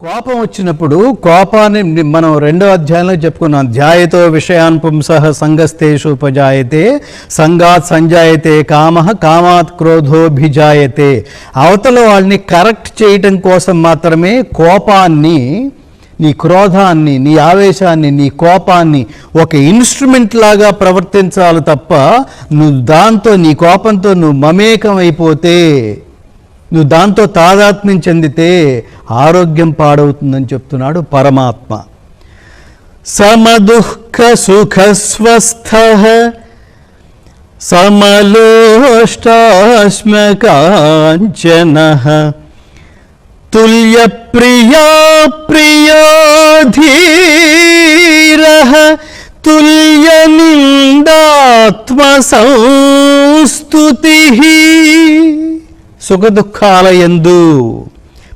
కోపం వచ్చినప్పుడు కోపాన్ని మనం రెండో అధ్యాయంలో చెప్పుకున్నాం. ధ్యాయతో విషయాన్ పుంసః సంగస్తేషు ఉపజాయతే సంగాత్ సంజాయతే కామ కామాత్ క్రోధోభిజాయతే. అవతల వాళ్ళని కరెక్ట్ చేయటం కోసం మాత్రమే కోపాన్ని నీ క్రోధాన్ని నీ ఆవేశాన్ని నీ కోపాన్ని ఒక ఇన్స్ట్రుమెంట్ లాగా ప్రవర్తించాలి తప్ప నువ్వు దాంతో నీ కోపంతో నువ్వు మమేకం అయిపోతే నువ్వు దాంతో తాదాత్మ్యం చెందితే ఆరోగ్యం పాడవుతుందని చెప్తున్నాడు పరమాత్మ. సమదుఃఖ సుఖ స్వస్థ సమలోష్టాశ్మకాంచన. తుల్య ప్రియా ప్రియోధీర తుల్య నిందాత్మ సంస్తుతి సుఖదుఖాలయందు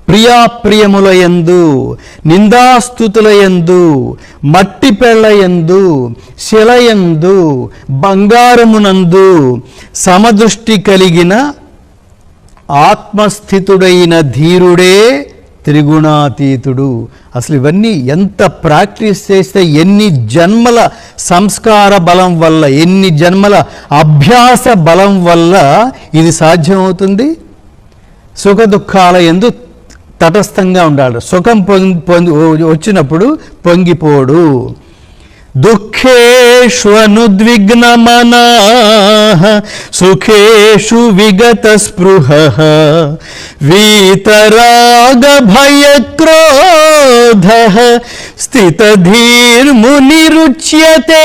ప్రియాప్రియములయందు నిందాస్తుతులయందు మట్టి పెళ్ళయందు శిలయందు బంగారమునందు సమదృష్టి కలిగిన ఆత్మస్థితుడైన ధీరుడే త్రిగుణాతీతుడు. అసలు ఇవన్నీ ఎంత ప్రాక్టీస్ చేస్తే ఎన్ని జన్మల సంస్కార బలం వల్ల ఎన్ని జన్మల అభ్యాస బలం వల్ల ఇది సాధ్యమవుతుంది? సుఖ దుఃఖాల ఎందు తటస్థంగా ఉండాలి. సుఖం పొంగి పొంగి వచ్చినప్పుడు పొంగిపోడు. దుఃఖేష్వనుద్విగ్నమనా సుఖేషు విగత స్పృహ. వీతరాగ భయ క్రోధ స్థితధీర్మునిరుచ్యతే.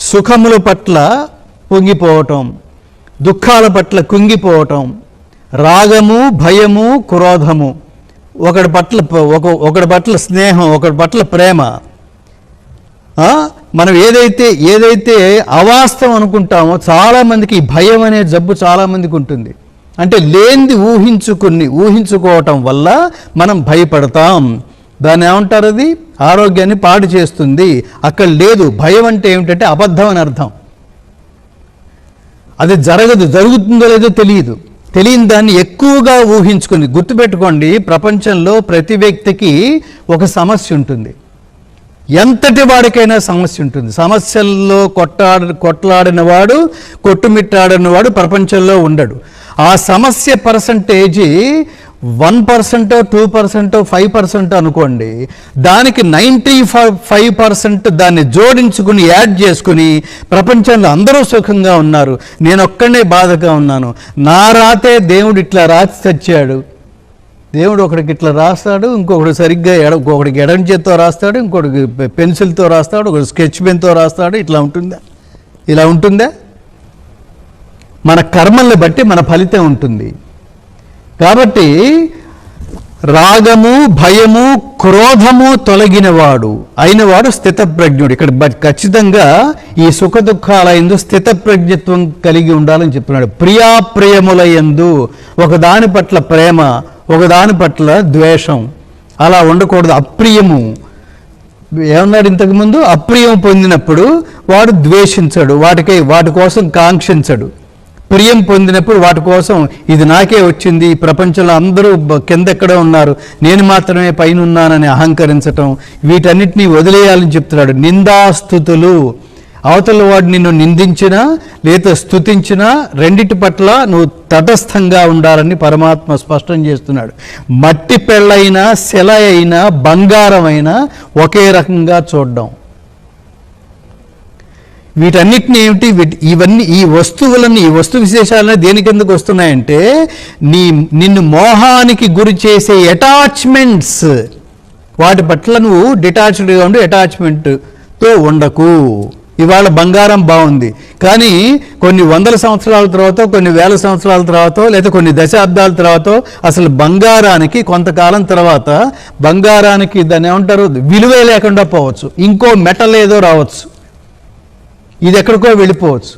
సుఖముల పట్ల పొంగిపోవటం దుఃఖాల పట్ల కుంగిపోవటం రాగము భయము క్రోధము ఒకడి పట్ల ఒక ఒకడి పట్ల స్నేహం ఒకడి పట్ల ప్రేమ మనం ఏదైతే ఏదైతే అవాస్తవం అనుకుంటామో చాలామందికి భయం అనే జబ్బు చాలామందికి ఉంటుంది. అంటే లేనిది ఊహించుకుని ఊహించుకోవటం వల్ల మనం భయపడతాం. దాన్ని ఏమంటారు అది? ఆరోగ్యాన్ని పాడు చేస్తుంది. అక్కడ లేదు. భయం అంటే ఏమిటంటే అబద్ధం అని అర్థం. అది జరగదు. జరుగుతుందో లేదో తెలియదు. తెలియని దాన్ని ఎక్కువగా ఊహించుకుని గుర్తుపెట్టుకోండి ప్రపంచంలో ప్రతి వ్యక్తికి ఒక సమస్య ఉంటుంది. ఎంతటి వాడికైనా సమస్య ఉంటుంది. సమస్యల్లో కొట్టాడ కొట్లాడిన వాడు కొట్టుమిట్టాడిన వాడు ప్రపంచంలో ఉండడు. ఆ సమస్య percentage one percent two percent five percent అనుకోండి. దానికి నైంటీ ఫైవ్ పర్సెంట్ దాన్ని జోడించుకుని యాడ్ చేసుకుని ప్రపంచంలో అందరూ సుఖంగా ఉన్నారు. నేను ఒక్కడే బాధగా ఉన్నాను. నా రాతే దేవుడు ఇట్లా రాసి తెచ్చాడు. దేవుడు ఒకడికి ఇట్లా రాస్తాడు ఇంకొకడు సరిగ్గా ఎడ ఒకడికి ఎడం చేత్తో రాస్తాడు ఇంకొకడికి పెన్సిల్తో రాస్తాడు ఒకడు స్కెచ్ పెన్తో రాస్తాడు. ఇట్లా ఉంటుందా? ఇలా ఉంటుందా? మన కర్మల్ని బట్టి మన ఫలితం ఉంటుంది. కాబట్టి రాగము భయము క్రోధము తొలగినవాడు. అయినవాడు స్థితప్రజ్ఞుడు. ఇక్కడ బట్ ఖచ్చితంగా ఈ సుఖ దుఃఖాలయందు స్థితప్రజ్ఞత్వం కలిగి ఉండాలని చెప్తున్నాడు. ప్రియాప్రియములయందు ఒకదాని పట్ల ప్రేమ ఒకదాని పట్ల ద్వేషం. అలా ఉండకూడదు. అప్రియము. ఏమన్నాడు ఇంతకుముందు? అప్రియం పొందినప్పుడు వాడు ద్వేషించడు. వాటికై వాటి కోసం కాంక్షించడు. ప్రియం పొందినప్పుడు వాటి కోసం ఇది నాకే వచ్చింది. ఈ ప్రపంచంలో అందరూ కిందెక్కడే ఉన్నారు. నేను మాత్రమే పైన ఉన్నానని అహంకరించటం. వీటన్నిటినీ వదిలేయాలని చెప్తున్నాడు. నిందాస్థుతులు. అవతల వాడు నిన్ను నిందించినా లేదా స్థుతించినా రెండిటి పట్ల నువ్వు తటస్థంగా ఉండాలని పరమాత్మ స్పష్టం చేస్తున్నాడు. మట్టి పెళ్ళైనా శిల అయినా బంగారం అయినా ఒకే రకంగా చూడడం. వీటన్నిటిని ఏమిటి? వీటి ఇవన్నీ ఈ వస్తువులన్నీ ఈ వస్తు విశేషాలన్నీ దేనికి ఎందుకు వస్తున్నాయంటే నీ నిన్ను మోహానికి గురి చేసే అటాచ్మెంట్స్ వాటి పట్ల నువ్వు డిటాచ్డ్గా ఉండి అటాచ్మెంట్తో ఉండకు. ఇవాళ బంగారం బాగుంది. కానీ కొన్ని వందల సంవత్సరాల తర్వాత కొన్ని వేల సంవత్సరాల తర్వాత లేదా కొన్ని దశాబ్దాల తర్వాత అసలు బంగారానికి కొంతకాలం తర్వాత బంగారానికి దాన్ని ఏమంటారు? విలువే లేకుండా పోవచ్చు. ఇంకో మెటల్ ఏదో రావచ్చు. ఇది ఎక్కడికో వెళ్ళిపోవచ్చు.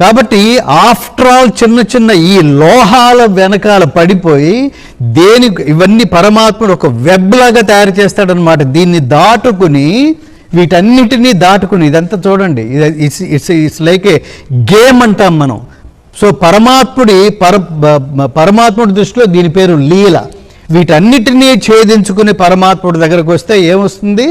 కాబట్టి ఆఫ్టర్ ఆల్ చిన్న చిన్న ఈ లోహాల వెనకాల పడిపోయి దేని ఇవన్నీ పరమాత్ముడు ఒక వెబ్ లాగా తయారు చేస్తాడనమాట దీన్ని దాటుకుని వీటన్నిటినీ దాటుకుని ఇదంతా చూడండి. It's it's it's like a game అంటాం మనం. సో పరమాత్ముడి పర పరమాత్ముడి దృష్టిలో దీని పేరు లీల. వీటన్నిటినీ ఛేదించుకుని పరమాత్ముడి దగ్గరకు వస్తే ఏమొస్తుంది?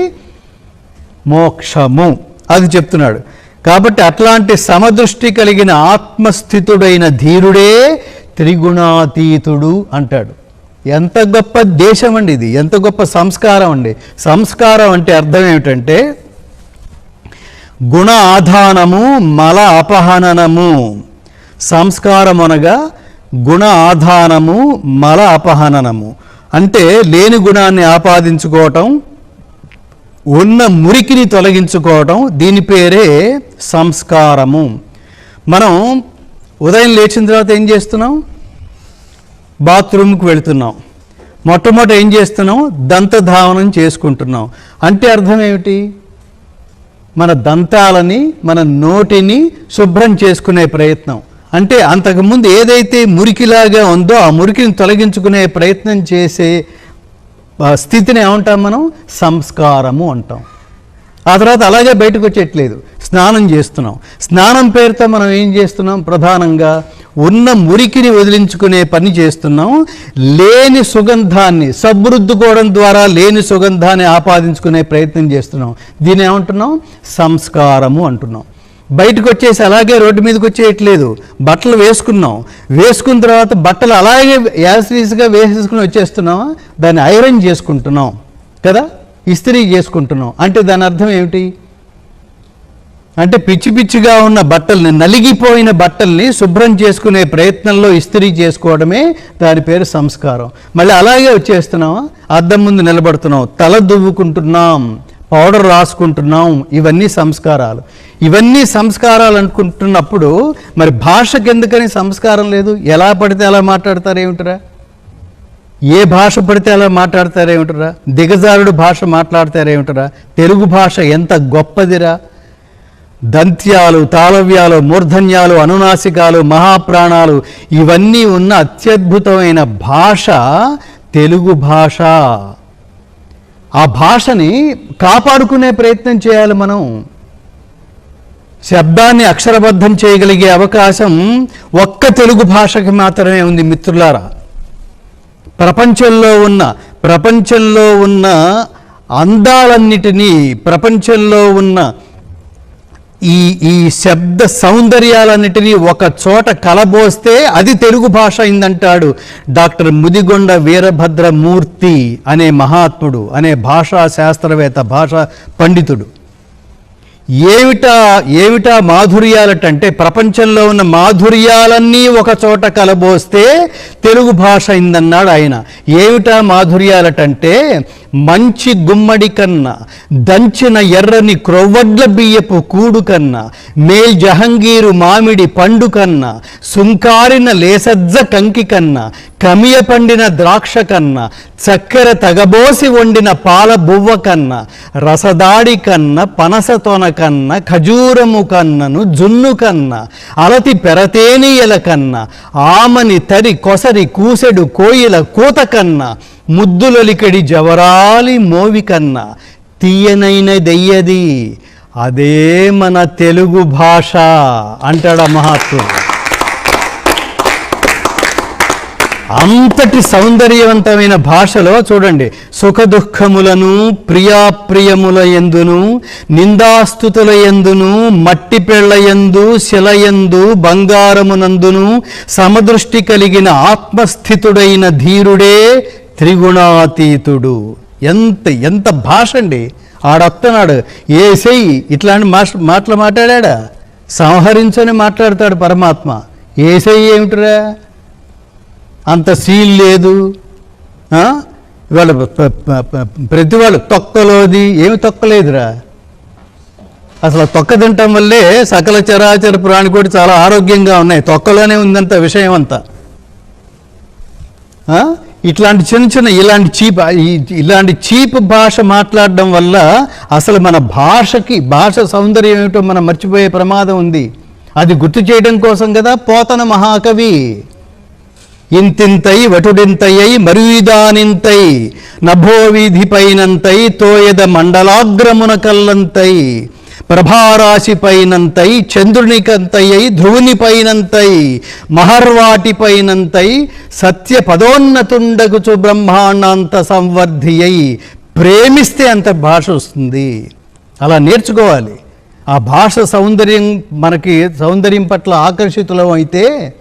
మోక్షము. అది చెప్తున్నాడు. కాబట్టి అట్లాంటి సమదృష్టి కలిగిన ఆత్మస్థితుడైన ధీరుడే త్రిగుణాతీతుడు అంటాడు. ఎంత గొప్ప దేశం అండి ఇది ఎంత గొప్ప సంస్కారం అండి. సంస్కారం అంటే అర్థం ఏమిటంటే గుణ ఆధానము మల అపహననము. సంస్కారం అనగా గుణ ఆధానము మల అపహననము. అంటే లేని గుణాన్ని ఆపాదించుకోవటం ఉన్న మురికిని తొలగించుకోవడం దీని పేరే సంస్కారము. మనం ఉదయం లేచిన తర్వాత ఏం చేస్తున్నాం? బాత్రూమ్కి వెళుతున్నాం. మొట్టమొదట ఏం చేస్తున్నాం? దంతధావనం చేసుకుంటున్నాం. అంటే అర్థం ఏమిటి? మన దంతాలని మన నోటిని శుభ్రం చేసుకునే ప్రయత్నం. అంటే అంతకుముందు ఏదైతే మురికిలాగా ఉందో ఆ మురికిని తొలగించుకునే ప్రయత్నం చేసే స్థితిని ఏమంటాం మనం? సంస్కారము అంటాం. ఆ తర్వాత అలాగే బయటకు వచ్చేట్లేదు స్నానం చేస్తున్నాం. స్నానం పేరుతో మనం ఏం చేస్తున్నాం? ప్రధానంగా ఉన్న మురికిని వదిలించుకునే పని చేస్తున్నాం. లేని సుగంధాన్ని సబ్బురుద్దుకోవడం ద్వారా లేని సుగంధాన్ని ఆపాదించుకునే ప్రయత్నం చేస్తున్నాం. దీన్ని ఏమంటున్నాం? సంస్కారము అంటున్నాం. బయటకు వచ్చేసి అలాగే రోడ్డు మీదకి వచ్చేయట్లేదు బట్టలు వేసుకున్నాం. వేసుకున్న తర్వాత బట్టలు అలాగే యాసిరీస్గా వేసేసుకుని వచ్చేస్తున్నామా దాన్ని ఐరన్ చేసుకుంటున్నాం. కదా? ఇస్త్రీ చేసుకుంటున్నాం. అంటే దాని అర్థం ఏమిటి? అంటే పిచ్చి పిచ్చిగా ఉన్న బట్టల్ని నలిగిపోయిన బట్టల్ని శుభ్రం చేసుకునే ప్రయత్నంలో ఇస్త్రీ చేసుకోవడమే దాని పేరు సంస్కారం. మళ్ళీ అలాగే వచ్చేస్తున్నామా అద్దం ముందు నిలబడుతున్నాం తల దువ్వుకుంటున్నాం. పౌడర్ రాసుకుంటున్నాం. ఇవన్నీ సంస్కారాలు. ఇవన్నీ సంస్కారాలు అనుకుంటున్నప్పుడు మరి భాషకి ఎందుకని సంస్కారం లేదు? ఎలా పడితే అలా మాట్లాడతారేమిటరా ఏ భాష పడితే అలా మాట్లాడతారేమిటరా దిగజారుడు భాష మాట్లాడతారేమిటరా తెలుగు భాష ఎంత గొప్పదిరా? దంత్యాలు తాళవ్యాలు మూర్ధన్యాలు అనునాసికాలు మహాప్రాణాలు ఇవన్నీ ఉన్న అత్యద్భుతమైన భాష తెలుగు భాష. ఆ భాషని కాపాడుకునే ప్రయత్నం చేయాలి మనం. శబ్దాన్ని అక్షరబద్ధం చేయగలిగే అవకాశం ఒక్క తెలుగు భాషకి మాత్రమే ఉంది మిత్రులారా. ప్రపంచంలో ఉన్న ప్రపంచంలో ఉన్న అందాలన్నిటినీ ప్రపంచంలో ఉన్న ఈ ఈ శబ్ద సౌందర్యాలన్నిటినీ ఒక చోట కలబోస్తే అది తెలుగు భాష అయిందంటాడు డాక్టర్ ముదిగొండ వీరభద్రమూర్తి అనే మహాత్ముడు అనే భాషా శాస్త్రవేత్త భాషా పండితుడు. ఏమిటా ఏమిటా మాధుర్యాలటంటే ప్రపంచంలో ఉన్న మాధుర్యాలన్నీ ఒక చోట కలబోస్తే తెలుగు భాష అయిందన్నాడు ఆయన. ఏమిటా మాధుర్యాలటంటే మంచి గుమ్మడి కన్నా దంచిన ఎర్రని క్రొవ్వడ్ల బియ్యపు కూడు కన్నా మేల్ జహంగీరు మామిడి పండు కన్నా సుంకారిన లేసజ్జ కంకి కన్నా కమియ పండిన ద్రాక్ష కన్నా చక్కెర తగబోసి వండిన పాల బువ్వ కన్నా రసదాడి కన్నా పనసతోన కన్నా ఖజూరము కన్నను జున్ను కన్నా అలతి పెరతేనీయల కన్నా ఆమని తరి కొసరి కూసెడు కోయిల కూత కన్నా ముద్దులలికడి జవరాలి మోవి కన్నా తీయనైన దెయ్యది. అదే మన తెలుగు భాష అంటాడా మహాత్ము మహాత్ముడు. అంతటి సౌందర్యవంతమైన భాషలో చూడండి. సుఖ దుఃఖములను ప్రియాప్రియముల ఎందును నిందాస్తుతుల ఎందును మట్టి పెళ్ళ ఎందు శిలయందు బంగారమునందును సమదృష్టి కలిగిన ఆత్మస్థితుడైన ధీరుడే త్రిగుణాతీతుడు. ఎంత ఎంత భాష అండి. ఆడొత్తనాడు. ఏసై ఇట్లాంటి మాస్ మాటలు మాట్లాడా? సంహరించని మాట్లాడతాడు పరమాత్మ. ఏసై ఏమిటిరా? అంత సీల్ లేదు. ఇవాళ ప్రతి వాళ్ళు తొక్కలోది ఏమి తొక్కలేదురా. అసలు తొక్క తినటం వల్లే సకల చరాచర ప్రాణి కూడా చాలా ఆరోగ్యంగా ఉన్నాయి. తొక్కలోనే ఉందంత విషయం అంతా. ఇట్లాంటి చిన్న చిన్న ఇలాంటి చీప్ ఇలాంటి చీప్ భాష మాట్లాడడం వల్ల అసలు మన భాషకి భాష సౌందర్యం ఏమిటో మనం మర్చిపోయే ప్రమాదం ఉంది. అది గుర్తు చేయడం కోసం కదా పోతన మహాకవి. ఇంతింతై వటుడింతయై మరుయిదానింతై నభోవీధిపైనంతై తోయద మండలాగ్రమున కల్లంతై. ప్రభారాశి ప్రభారాశిపైనంతై చంద్రునికంతయ్యై మహర్వాటి పైనంతై సత్య పదోన్నతుండగుచు బ్రహ్మాండాంత సంవర్ధియై ప్రేమిస్తే అంత భాష వస్తుంది. అలా నేర్చుకోవాలి. ఆ భాష సౌందర్యం మనకి సౌందర్యం పట్ల ఆకర్షితులం అయితే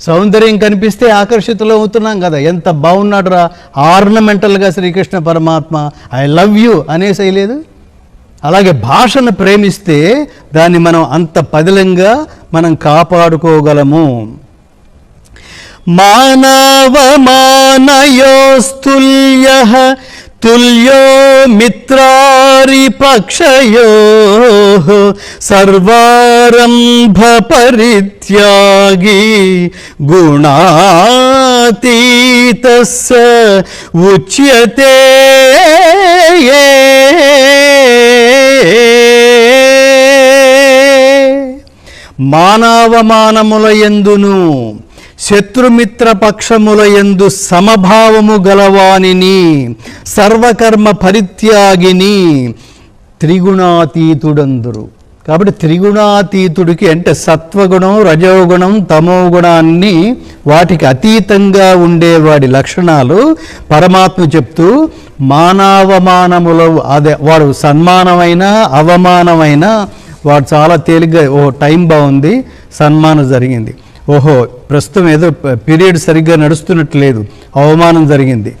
సౌందర్యం కనిపిస్తే ఆకర్షితులు అవుతున్నాం కదా. ఎంత బాగున్నాడు రా ఆర్నమెంటల్గా శ్రీకృష్ణ పరమాత్మ ఐ లవ్ యూ అనేసేయలేదు అలాగే భాషను ప్రేమిస్తే దాన్ని మనం అంత పదిలంగా మనం కాపాడుకోగలము. మానవ మానయోస్తుల్య మిత్రారి పక్షయో సర్వారంభ పరిత్యాగి గుణాతీత ఉచ్యతే మానవమానముల ఎందును శత్రుమిత్ర పక్షముల ఎందు సమభావము గలవానిని సర్వకర్మ పరిత్యాగిని త్రిగుణాతీతుడందురు. కాబట్టి త్రిగుణాతీతుడికి అంటే సత్వగుణం రజోగుణం తమో గుణాన్ని వాటికి అతీతంగా ఉండేవాడి లక్షణాలు పరమాత్మ చెప్తూ మానావమానముల అదే వాడు సన్మానమైన అవమానమైన వాడు చాలా తేలిగ్గా ఓ టైం బాగుంది సన్మానం జరిగింది. ఓహో ప్రస్తుతం ఏదో పీరియడ్ సరిగ్గా నడుస్తున్నట్టు లేదు. అవమానం జరిగింది.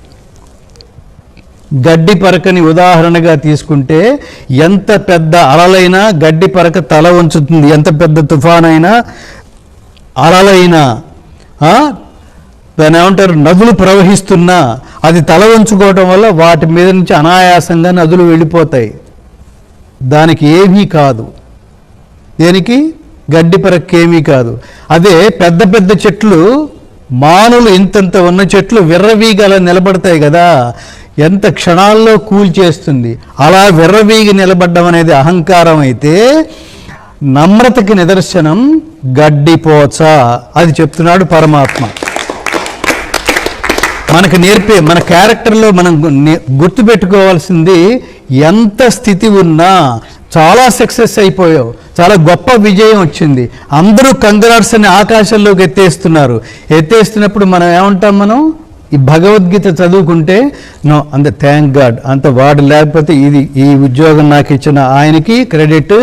గడ్డి పరకని ఉదాహరణగా తీసుకుంటే ఎంత పెద్ద అలలైనా గడ్డి పరక తల ఉంచుతుంది ఎంత పెద్ద తుఫానైనా అలలైనా దాని ఏమంటారు? నదులు ప్రవహిస్తున్నా అది తల ఉంచుకోవటం వల్ల వాటి మీద నుంచి అనాయాసంగా నదులు వెళ్ళిపోతాయి. దానికి ఏమీ కాదు. దేనికి? గడ్డి పరక్కేమీ కాదు. అదే పెద్ద పెద్ద చెట్లు మానులు ఇంతంత ఉన్న చెట్లు విర్రవీగల నిలబడతాయి కదా. ఎంత క్షణాల్లో కూల్చేస్తుంది అలా విర్రవీగి నిలబడ్డం అనేది అహంకారం అయితే నమ్రతకి నిదర్శనం గడ్డిపోచ. అది చెప్తున్నాడు పరమాత్మ. మనకు నేర్పే మన క్యారెక్టర్లో మనం గుర్తుపెట్టుకోవాల్సింది ఎంత స్థితి ఉన్నా చాలా సక్సెస్ అయిపోయావు. చాలా గొప్ప విజయం వచ్చింది. అందరూ కంగ్రాట్స్ అని ఆకాశంలోకి ఎత్తేస్తున్నారు. ఎత్తేస్తున్నప్పుడు మనం ఏమంటాం మనం? ఈ భగవద్గీత చదువుకుంటే నో అంత థ్యాంక్ గాడ్ అంత వాడు లేకపోతే ఇది ఈ ఉద్యోగం నాకు ఇచ్చిన ఆయనకి క్రెడిట్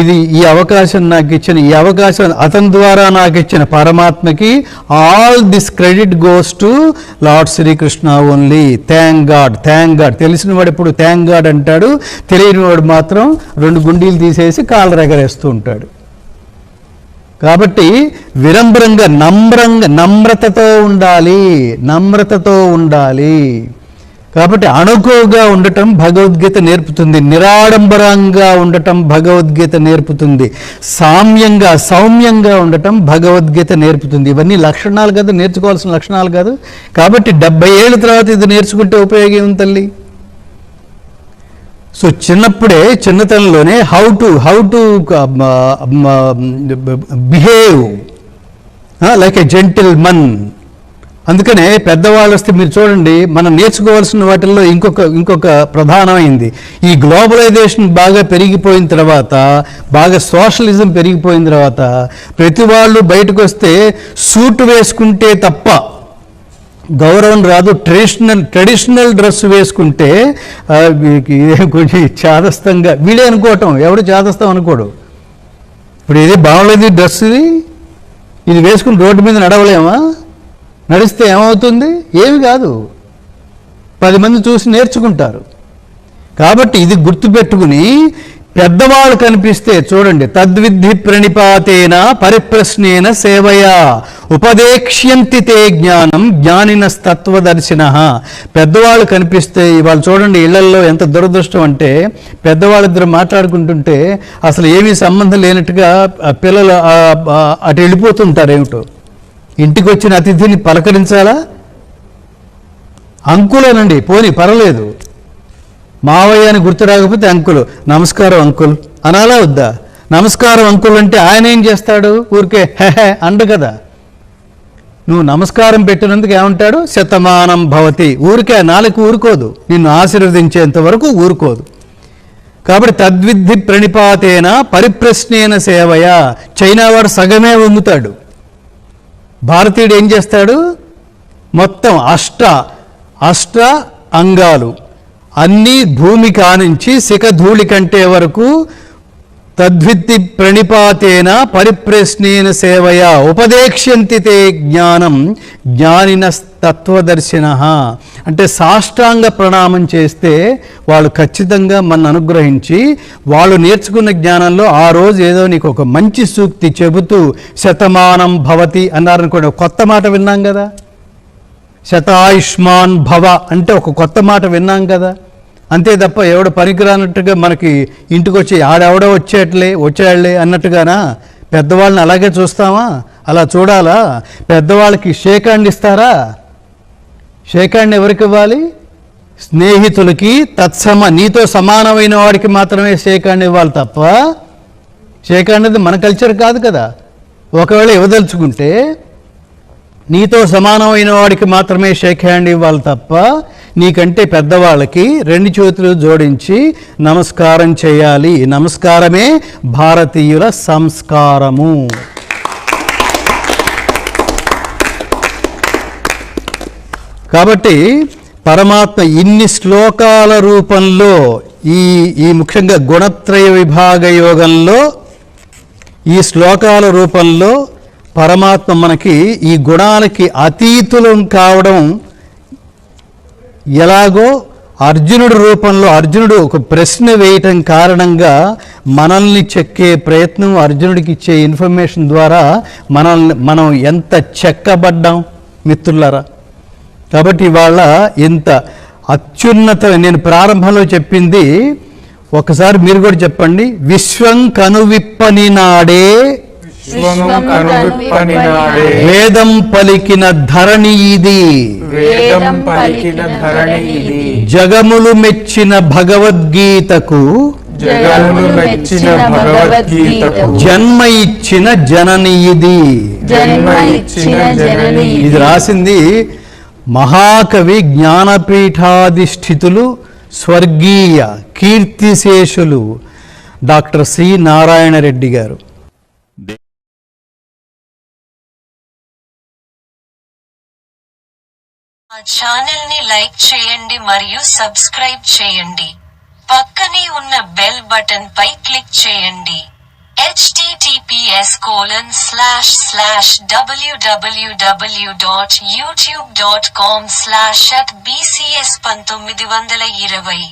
ఇది ఈ అవకాశం నాకు ఇచ్చిన ఈ అవకాశం అతని ద్వారా నాకు ఇచ్చిన పరమాత్మకి all this credit goes to lord Srikrishna only thank God thank God తెలిసిన వాడు ఎప్పుడు థ్యాంక్ గాడ్ అంటాడు? తెలియని వాడు మాత్రం రెండు గుండీలు తీసేసి కాళ్ళ రెగరేస్తూ ఉంటాడు. కాబట్టి వినమ్రంగా నమ్రంగా నమ్రతతో ఉండాలి నమ్రతతో ఉండాలి. కాబట్టి అణుకుగా ఉండటం భగవద్గీత నేర్పుతుంది నిరాడంబరంగా ఉండటం భగవద్గీత నేర్పుతుంది సామ్యంగా సౌమ్యంగా ఉండటం భగవద్గీత నేర్పుతుంది. ఇవన్నీ లక్షణాలు కాదు నేర్చుకోవాల్సిన లక్షణాలు కాదు. కాబట్టి డెబ్బై ఏళ్ళ తర్వాత ఇది నేర్చుకుంటే ఉపయోగం తల్లి? సో చిన్నప్పుడే చిన్నతనంలోనే how to how to behave like a gentleman అందుకనే పెద్దవాళ్ళు వస్తే మీరు చూడండి మనం నేర్చుకోవాల్సిన వాటిల్లో ఇంకొక ఇంకొక ప్రధానమైంది. ఈ గ్లోబలైజేషన్ బాగా పెరిగిపోయిన తర్వాత బాగా సోషలిజం పెరిగిపోయిన తర్వాత ప్రతి వాళ్ళు బయటకు వస్తే సూట్ వేసుకుంటే తప్ప గౌరవం రాదు. ట్రెడిషనల్ ట్రెడిషనల్ డ్రెస్ వేసుకుంటే కొంచెం చాదస్తంగా. వీడే అనుకోవటం ఎవడు చాదస్తం అనుకోడు. ఇప్పుడు ఇది బాగలేదు డ్రెస్ ఇది. ఇది వేసుకుని రోడ్డు మీద నడవలేమా? నడిస్తే ఏమవుతుంది? ఏమి కాదు. పది మంది చూసి నేర్చుకుంటారు. కాబట్టి ఇది గుర్తుపెట్టుకుని పెద్దవాళ్ళు కనిపిస్తే చూడండి తద్విద్ధి ప్రణిపాతేన పరిప్రశ్నేన సేవయా ఉపదేక్ష్యంతి తే జ్ఞానం జ్ఞానినస్తత్వదర్శిన. పెద్దవాళ్ళు కనిపిస్తే ఇవాళ చూడండి ఇళ్ళల్లో ఎంత దురదృష్టం అంటే పెద్దవాళ్ళిద్దరు మాట్లాడుకుంటుంటే అసలు ఏమీ సంబంధం లేనట్టుగా పిల్లలు అటు వెళ్ళిపోతుంటారు ఏమిటో. ఇంటికి వచ్చిన అతిథిని పలకరించాలా? అంకులేనండి పోని పర్వాలేదు. మావయ్య అని గుర్తు రాకపోతే అంకులు నమస్కారం అంకుల్. అనాలా వద్దా? నమస్కారం అంకుల్ అంటే ఆయన ఏం చేస్తాడు? ఊరికే హెహె అండు కదా. నువ్వు నమస్కారం పెట్టినందుకు ఏమంటాడు? శతమానం భవతి. ఊరికే నాలుగు ఊరుకోదు. నిన్ను ఆశీర్వదించేంత వరకు ఊరుకోదు. కాబట్టి తద్విద్ధి ప్రణిపాతేన పరిప్రశ్నేన సేవయ. చైనా వాడు సగమే వంగుతాడు. భారతీయుడు ఏం చేస్తాడు? మొత్తం అష్ట అష్ట అంగాలు. అన్నీ భూమి కానించి శిఖధూళి కంటే వరకు తద్విత్తి ప్రణిపాతేన పరిప్రశ్నేన సేవయ ఉపదేక్ష్యంతి తే జ్ఞానం జ్ఞానిన తత్వదర్శిన అంటే సాష్టాంగ ప్రణామం చేస్తే వాళ్ళు ఖచ్చితంగా మన అనుగ్రహించి వాళ్ళు నేర్చుకున్న జ్ఞానంలో ఆ రోజు ఏదో నీకు ఒక మంచి సూక్తి చెబుతూ శతమానం భవతి అన్నారనుకోండి ఒక కొత్త మాట విన్నాం కదా? శతాయుష్మాన్ భవ అంటే ఒక కొత్త మాట విన్నాం కదా? అంతే తప్ప ఎవడ పనికిరానట్టుగా మనకి ఇంటికి వచ్చి ఆడెవడో వచ్చేట్లే వచ్చాడులే అన్నట్టుగానా? పెద్దవాళ్ళని అలాగే చూస్తామా అలా చూడాలా? పెద్దవాళ్ళకి షేక్ హ్యాండ్ ఇస్తారా? షేక్ హ్యాండ్ ఎవరికి ఇవ్వాలి? స్నేహితులకి తత్సమ నీతో సమానమైన వాడికి మాత్రమే షేక్ హ్యాండ్ ఇవ్వాలి తప్ప షేక్ హ్యాండ్ అనేది మన కల్చర్ కాదు కదా. ఒకవేళ ఇవ్వదలుచుకుంటే నీతో సమానమైన వాడికి మాత్రమే షేక్ హ్యాండ్ ఇవ్వాలి తప్ప నీకంటే పెద్దవాళ్ళకి రెండు చేతులు జోడించి నమస్కారం చేయాలి. నమస్కారమే భారతీయుల సంస్కారము. కాబట్టి పరమాత్మ ఇన్ని శ్లోకాల రూపంలో ఈ ఈ ముఖ్యంగా గుణత్రయ విభాగ యోగంలో ఈ శ్లోకాల రూపంలో పరమాత్మ మనకి ఈ గుణాలకి అతీతులం కావడం ఎలాగో అర్జునుడి రూపంలో అర్జునుడు ఒక ప్రశ్న వేయటం కారణంగా మనల్ని చెక్కే ప్రయత్నం అర్జునుడికి ఇచ్చే ఇన్ఫర్మేషన్ ద్వారా మనల్ని మనం ఎంత చెక్కబడ్డాం మిత్రులారా. కాబట్టి ఇవాళ ఇంత అత్యున్నత నేను ప్రారంభంలో చెప్పింది ఒకసారి మీరు కూడా చెప్పండి విశ్వం కనువిప్పని నాడే వేదం పలికిన ధరణి ఇది. వేదం పలికిన ధరణి ఇది. జగములు మెచ్చిన భగవద్గీతకు జగములు మెచ్చిన భగవద్గీతకు జన్మ ఇచ్చిన జనని ఇది. జన్మ ఇచ్చిన జనని ఇది రాసింది మహాకవి జ్ఞానపీఠాధిష్ఠితులు స్వర్గీయ కీర్తిశేషులు డాక్టర్ సి నారాయణ రెడ్డి గారు. ఛానల్ని లైక్ చేయండి మరియు సబ్స్క్రైబ్ చేయండి. పక్కనే ఉన్న బెల్ బటన్ పై క్లిక్ చేయండి. https colon slash slash www dot YouTube dot com slash at BCS పంతొమ్మిది వందల ఇరవై.